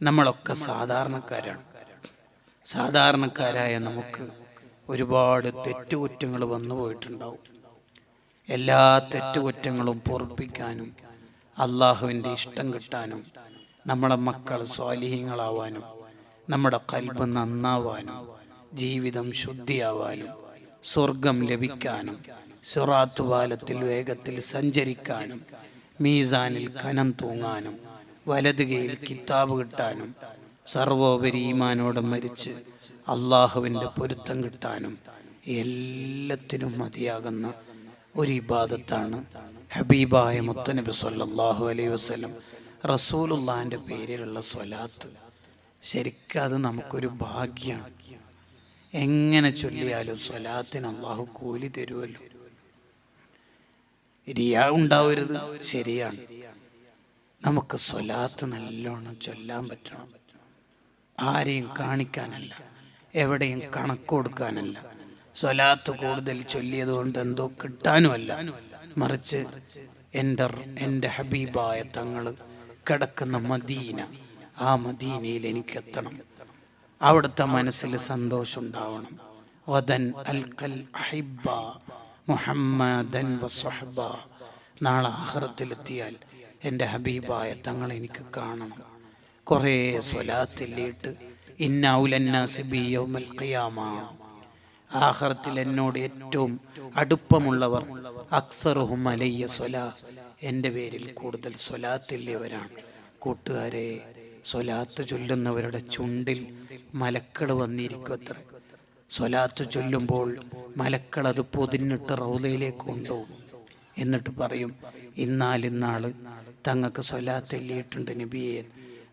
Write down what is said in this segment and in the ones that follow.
നമ്മളൊക്കെ സാധാരണക്കാരാണ്. സാധാരണക്കാരായ നമുക്ക് ഒരുപാട് തെറ്റുകുറ്റങ്ങൾ വന്നു പോയിട്ടുണ്ടാവും. എല്ലാ തെറ്റുകുറ്റങ്ങളും പൊറുപ്പിക്കാനും അള്ളാഹുവിന്റെ ഇഷ്ടം കിട്ടാനും നമ്മളെ മക്കൾ സ്വാലിഹ്യങ്ങളാവാനും നമ്മുടെ കൽബ് നന്നാവാനും ജീവിതം ശുദ്ധിയാവാനും സ്വർഗം ലഭിക്കാനും സിറാത്ത് പാലത്തിൽ വേഗത്തിൽ സഞ്ചരിക്കാനും മീസാനിൽ കനം തൂങ്ങാനും വലത് കയ്യിൽ കിതാബ് കിട്ടാനും സർവോപരി ഈമാനോടെ മരിച്ച് അള്ളാഹുവിന്റെ പൊരുത്തം കിട്ടാനും എല്ലാത്തിനും മതിയാകുന്ന ഒരു ഇബാദത്താണ് ഹബീബായ മുത്തനബി സല്ലാഹു അലൈഹി വസല്ലം റസൂലുള്ളാഹിന്റെ പേരിലുള്ള സ്വലാത്ത്. ശരിക്കും അത് നമുക്കൊരു ഭാഗ്യമാണ് എങ്ങനെ ചൊല്ലിയാലും സ്വലാത്തിന് അള്ളാഹു കൂലി തരുമല്ലോ ഇരിയാ ഉണ്ടാവരുത് ശരിയാണ്. നമുക്ക് സ്വലാത്ത് നല്ലോണം ചൊല്ലാൻ പറ്റണം. ആരെയും കാണിക്കാനല്ല എവിടെയും കണക്ക് കൊടുക്കാനല്ല. സ്വലാത്ത് കൂടുതൽ ചൊല്ലിയത് കൊണ്ട് എന്തോ കിട്ടാനുമല്ല. മറിച്ച് എന്റെ എന്റെ ഹബീബായ തങ്ങൾ കിടക്കുന്ന മദീന ആ മദീനയിൽ എനിക്ക് എത്തണം. അവിടുത്തെ മനസ്സിൽ സന്തോഷം ഉണ്ടാവണം വദൻ അൽക്കൽ അഹിബ മുഹമ്മദൻ വസ്വഹബ നാളെ ആഹ്റത്തിലെത്തിയാൽ എന്റെ ഹബീബായ തങ്ങൾ എനിക്ക് കാണണം. കുറേ സ്വലാത്തില്ലിട്ട് ഖിയാമ. ആഹ്റത്തിൽ എന്നോട് ഏറ്റവും അടുപ്പമുള്ളവർ അക്സറുഹും അലയ്യ സ്വലാ. എന്റെ പേരിൽ കൂടുതൽ സ്വലാത്തില്ലിയവരാണ്. കൂട്ടുകാരെ സ്വലാത്ത് ചൊല്ലുന്നവരുടെ ചുണ്ടിൽ മലക്കൾ വന്നിരിക്കും സ്വലാത്ത് ചൊല്ലുമ്പോൾ മലക്കൾ അത് പൊതിഞ്ഞിട്ട് റൗലയിലേക്ക് കൊണ്ടുപോകും. എന്നിട്ട് പറയും ഇന്നാലിന്നാൾ തങ്ങൾക്ക് സ്വലാത്തെല്ലിയിട്ടുണ്ട് നബിയെ.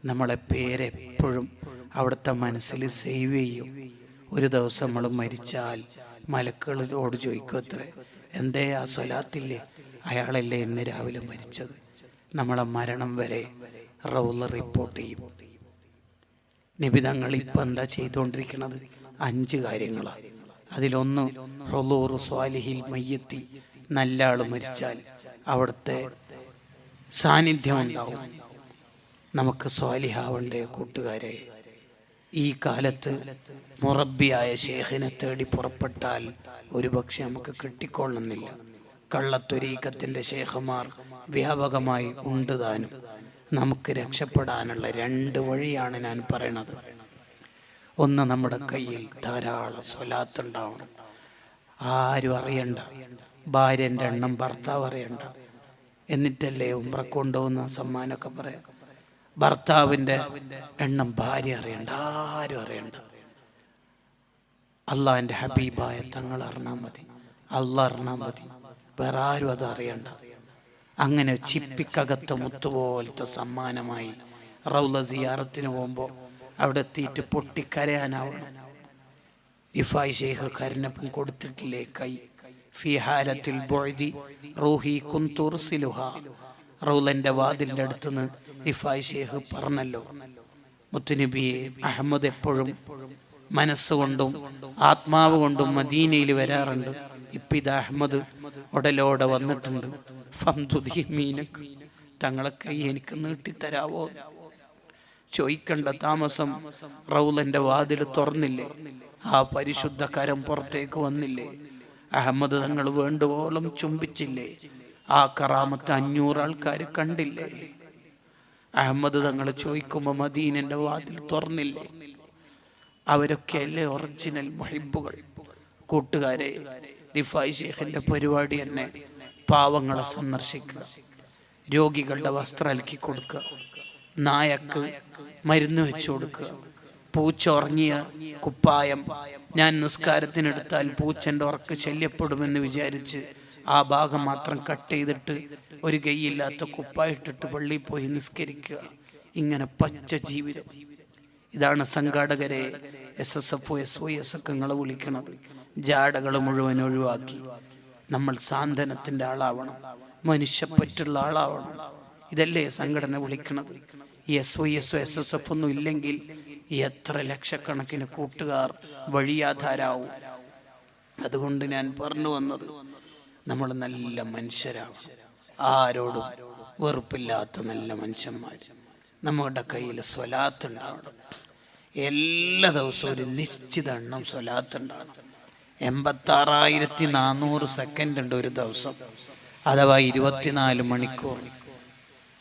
നമ്മളെ പേരെപ്പോഴും അവിടുത്തെ മനസ്സിൽ സേവ് ചെയ്യും. ഒരു ദിവസം നമ്മൾ മരിച്ചാൽ മലക്കളോട് ചോദിക്കും അത്ര. എന്തേ ആ സ്വലാത്തില്ലേ? അയാളല്ലേ ഇന്ന് രാവിലെ മരിച്ചത്. നമ്മളെ മരണം വരെ റൗള റിപ്പോർട്ട് ചെയ്യും. നബി തങ്ങൾ ഇപ്പം എന്താ ചെയ്തുകൊണ്ടിരിക്കുന്നത് അഞ്ച് കാര്യങ്ങളാണ് അതിലൊന്ന് ഹൊലൂർ സ്വാലിഹിൽ മയ്യത്തി. നല്ല ആൾ മരിച്ചാൽ അവിടുത്തെ സാന്നിധ്യം ഉണ്ടാവും നമുക്ക് സ്വാലിഹാവണ്ടേ കൂട്ടുകാരെ ഈ കാലത്ത് മുറബിയായ ഷേഖിനെ തേടി പുറപ്പെട്ടാൽ ഒരുപക്ഷെ നമുക്ക് കിട്ടിക്കൊള്ളുന്നില്ല കള്ളത്തൊരീക്കത്തിന്റെ ശേഖമാർ വ്യാപകമായി ഉണ്ട് താനും. നമുക്ക് രക്ഷപ്പെടാനുള്ള രണ്ട് വഴിയാണ് ഞാൻ പറയണത്. ഒന്ന് നമ്മുടെ കയ്യിൽ ധാരാളം സ്വലാത്തുണ്ടാവണം. ആരും അറിയണ്ട. ഭാര്യന്റെ എണ്ണം ഭർത്താവ് അറിയണ്ട. എന്നിട്ടല്ലേ ഉമ്ര കൊണ്ടുപോകുന്ന സമ്മാനമൊക്കെ പറയാം. ഭർത്താവിന്റെ എണ്ണം ഭാര്യ അറിയണ്ട ആരും അറിയണ്ട. അള്ളാഹിന്റെ ഹബീബായ തങ്ങൾ അറിഞ്ഞാൽ മതി. അള്ളാഹ് അറിഞ്ഞാൽ മതി. വേറെ ആരും അത് അറിയണ്ട. അങ്ങനെ ചിപ്പിക്കകത്ത് മുത്തുപോലത്തെ സമ്മാനമായി റൗല സിയാറത്തിന് പോകുമ്പോൾ അവിടെ എത്തിയിട്ട് പൊട്ടിക്കരയാനാവണം. ഇഫായ് ഷെയ്ഖ് കരനപ്പം കൊടുത്തിട്ടില്ലേ കൈ? ഫി ഹാലത്തിൽ ബൊഴുതി റൂഹി കുന്തുർസിലുഹ റൗലന്റെ വാതിലിന്റെ അടുത്തുനിന്ന് ഇഫായ് ഷേഖ് പറഞ്ഞല്ലോ മുത്തുനബിയെ അഹമ്മദ് എപ്പോഴും മനസ്സുകൊണ്ടും ആത്മാവ് കൊണ്ടും മദീനയിൽ വരാറുണ്ട്. ഇപ്പിത് അഹമ്മദ് ഉടലോടെ വന്നിട്ടുണ്ട്. മീനക്ക് തങ്ങളെ കൈ എനിക്ക് നീട്ടിത്തരാവോ? ചോദിക്കണ്ട താമസം റൗലന്റെ വാതിൽ തുറന്നില്ലേ? ആ പരിശുദ്ധ കരം പുറത്തേക്ക് വന്നില്ലേ? അഹമ്മദ് തങ്ങൾ വേണ്ടുവോളം ചുംബിച്ചില്ലേ? ആ കറാമത്ത് അഞ്ഞൂറ് ആൾക്കാർ കണ്ടില്ലേ? അഹമ്മദ് തങ്ങൾ ചോദിക്കുമ്പോ മദീനന്റെ വാതിൽ തുറന്നില്ലേ? അവരൊക്കെ അല്ലേ ഒറിജിനൽ മുഹിബുകൾ? കൂട്ടുകാരെ റിഫായ് ഷേഖിന്റെ പരിപാടി തന്നെ പാവങ്ങളെ സന്ദർശിക്കുക രോഗികളുടെ വസ്ത്രം അലക്കി കൊടുക്കുക നായക്ക് മരുന്ന് വെച്ചു കൊടുക്കുക പൂച്ച ഉറങ്ങിയ കുപ്പായം ഞാൻ നിസ്കാരത്തിനെടുത്താൽ പൂച്ചന്റെ ഉറക്ക് ശല്യപ്പെടുമെന്ന് വിചാരിച്ച് ആ ഭാഗം മാത്രം കട്ട് ചെയ്തിട്ട് ഒരു കൈയില്ലാത്ത കുപ്പായിട്ടിട്ട് പള്ളിയിൽ പോയി നിസ്കരിക്കുക. ഇങ്ങനെ പച്ച ജീവിതം. ഇതാണ് സംഘാടകരെ S S F S O S ഒക്കെ നിങ്ങളെ വിളിക്കണത്. ജാടകൾ മുഴുവൻ ഒഴിവാക്കി. നമ്മൾ സാന്ത്വനത്തിന്റെ ആളാവണം. മനുഷ്യപ്പറ്റുള്ള ആളാവണം. ഇതല്ലേ സംഘടന വിളിക്കണത്. S O S O S S F ഒന്നും ഇല്ലെങ്കിൽ എത്ര ലക്ഷക്കണക്കിന് കൂട്ടുകാർ വഴിയാധാരാവും. അതുകൊണ്ട് ഞാൻ പറഞ്ഞു വന്നത് നമ്മൾ നല്ല മനുഷ്യരാണ് ആരോടും വെറുപ്പില്ലാത്ത നല്ല മനുഷ്യന്മാർ. നമ്മുടെ കയ്യിൽ സ്വലാത്ത് ഉണ്ടാവണം എല്ലാ ദിവസവും ഒരു നിശ്ചിത എണ്ണം സ്വലാത്ത് ഉണ്ടാവണം എൺപത്താറായിരത്തി നാനൂറ് സെക്കൻഡ് ഉണ്ട് ഒരു ദിവസം. അഥവാ ഇരുപത്തിനാല് മണിക്കൂർ.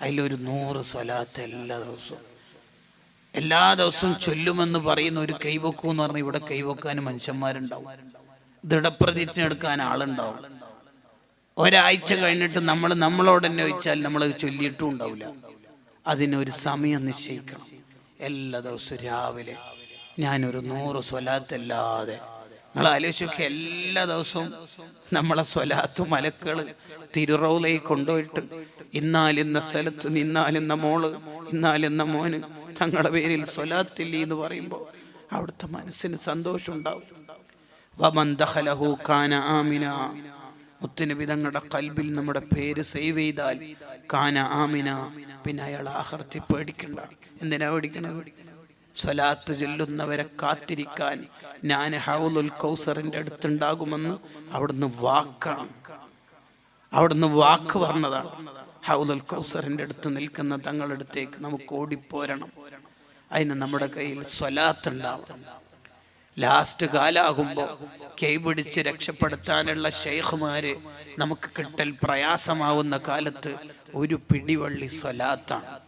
അതിലൊരു നൂറ് സ്വലാത്ത് എല്ലാ ദിവസവും. എല്ലാ ദിവസവും ചൊല്ലുമെന്ന് പറയുന്ന ഒരു കൈവെക്കൂ എന്ന് പറഞ്ഞാൽ ഇവിടെ കൈവക്കാൻ മനുഷ്യന്മാരുണ്ടാവും. ദൃഢപ്രതിജ്ഞ എടുക്കാൻ ആളുണ്ടാവും. ഒരാഴ്ച കഴിഞ്ഞിട്ട് നമ്മൾ നമ്മളോട് തന്നെ ചോദിച്ചാൽ നമ്മൾ ചൊല്ലിയിട്ടും ഉണ്ടാവില്ല. അതിനൊരു സമയം നിശ്ചയിക്കണം. എല്ലാ ദിവസവും രാവിലെ ഞാനൊരു നൂറ് സ്വലാത്തല്ലാതെ നിങ്ങൾ ആലോചിച്ച് നോക്കി എല്ലാ ദിവസവും നമ്മളെ സ്വലാത്ത് മലക്കൾ തിരുറൗലയിൽ കൊണ്ടുപോയിട്ട് ഇന്നാലിന്ന സ്ഥലത്ത് നിന്നാലിന്ന മോൾ ഇന്നാലിന്ന മോന് തങ്ങളുടെ പേരിൽ സ്വലാത്തില്ല എന്ന് പറയുമ്പോൾ അവിടുത്തെ മനസ്സിന് സന്തോഷം ഉണ്ടാവും വമൻ ദഖലഹു കാന ആമിന. മുത്തുനബി തങ്ങളുടെ കൽബിൽ നമ്മുടെ പേര് സേവ് ചെയ്താൽ കാന ആമിന. പിന്നെ അയാൾ ആഹർത്തി പേടിക്കണ്ട. എന്തിനാ പേടിക്കണത്? സ്വലാത്ത് ചൊല്ലുന്നവരെ കാത്തിരിക്കാൻ ഞാൻ ഹൗലുൽ കൗസറിന്റെ അടുത്തുണ്ടാകുമെന്ന് അവിടുന്ന് വാക്കാണ്. അവിടുന്ന് വാക്ക് പറഞ്ഞതാണ്. ഹൗലുൽ കൗസറിന്റെ അടുത്ത് നിൽക്കുന്ന തങ്ങളുടെ അടുത്തേക്ക് നമുക്ക് ഓടിപ്പോരണം. അതിന് നമ്മുടെ കയ്യിൽ സ്വലാത്ത് ഉണ്ടാവണം ലാസ്റ്റ് കാലാകുമ്പോൾ കൈ പിടിച്ച് രക്ഷപ്പെടുത്താനുള്ള ഷെയ്ഖുമാര് നമുക്ക് കിട്ടൽ പ്രയാസമാവുന്ന കാലത്ത് ഒരു പിടിവള്ളി സ്വലാത്താണ്.